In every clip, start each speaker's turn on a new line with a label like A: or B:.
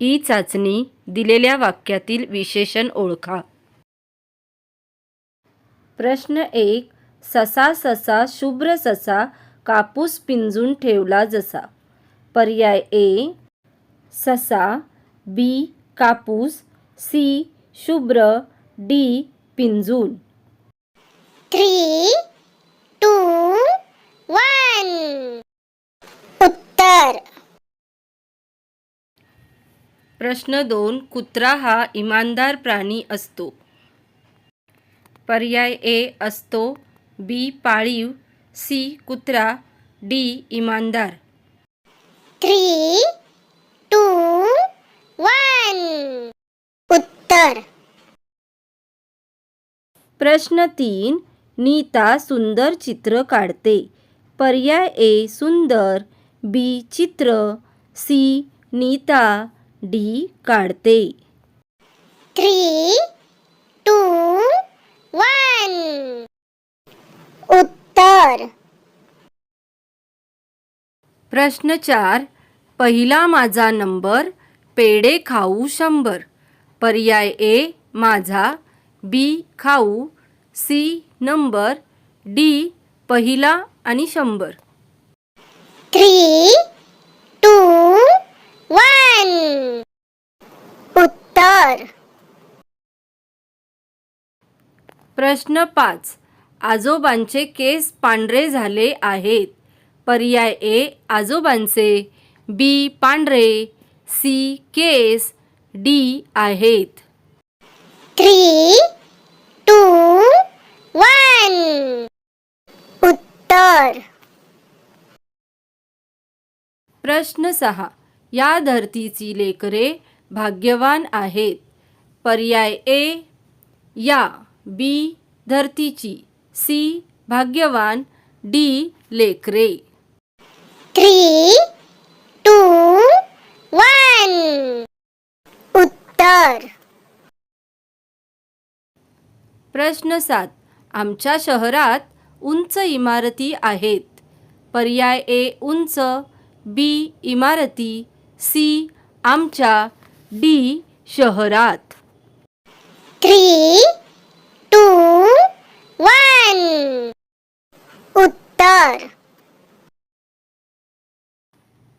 A: E चाचणी दिलेल्या वाक्यातील विशेषण ओळखा. प्रश्न एक ससा ससा शुभ्र ससा कापूस पिंजून ठेवला जसा. पर्याय ए ससा बी कापूस सी शुभ्र डी पिंजून.
B: Three two one. उत्तर.
A: प्रश्न दोन कुत्रा हा इमानदार प्राणी असतो. पर्याय ए असतो बी पाळीव सी कुत्रा डी इमानदार.
B: Three two one. उत्तर.
A: प्रश्न तीन नीता सुंदर चित्र काढते. पर्याय ए सुंदर बी चित्र सी नीता डी काढते.
B: थ्री टू वन उत्तर.
A: प्रश्न चार. पहिला माझा नंबर पेढे खाऊ शंभर. पर्याय ए माझा. बी खाऊ. C number. डी पहिला आणि शंभर.
B: थ्री टू वन उत्तर
A: प्रश्न पाच. आजोबांचे केस पांढरे झाले आहेत. पर्याय ए आजोबांचे. बी पांढरे. सी केस. डी आहेत.
B: Three two one. उत्तर.
A: प्रश्न सहा. या धरतीची लेकरे भाग्यवान आहेत. पर्याय ए या. बी धरतीची. सी भाग्यवान. डी लेकरे.
B: Three two one. उत्तर.
A: प्रश्न सात. आमच्या शहरात उंच इमारती आहेत. पर्याय ए उंच. बी इमारती. सी आमच्या. डी शहरात
B: थ्री टू वन उत्तर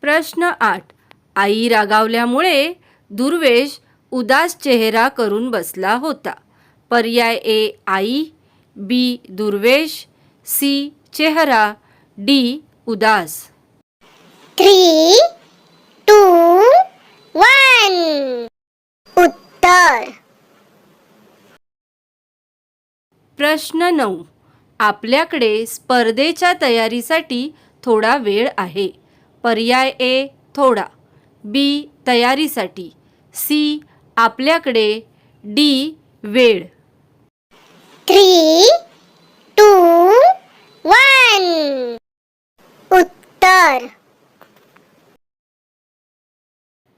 A: प्रश्न आठ. आई रागावल्यामुळे दुर्वेश उदास चेहरा करून बसला होता. पर्याय ए आई बी दुर्वेश सी चेहरा डी उदास.
B: Three two one. उत्तर.
A: प्रश्न नऊ. आपल्याकडे स्पर्धेच्या तयारीसाठी थोडा वेळ आहे. पर्याय ए थोडा. बी तयारीसाठी. सी आपल्याकडे. डी वेळ.
B: Three two one. उत्तर.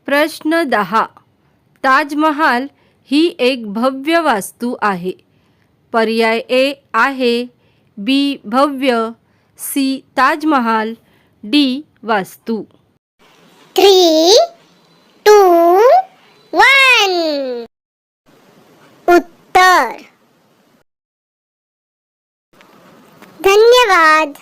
A: प्रश्न दहा. ताजमहाल ही एक भव्य वास्तू आहे. पर्याय ए आहे. बी भव्य. सी ताजमहाल. डी वास्तू
B: थ्री टू वन उत्तर धन्यवाद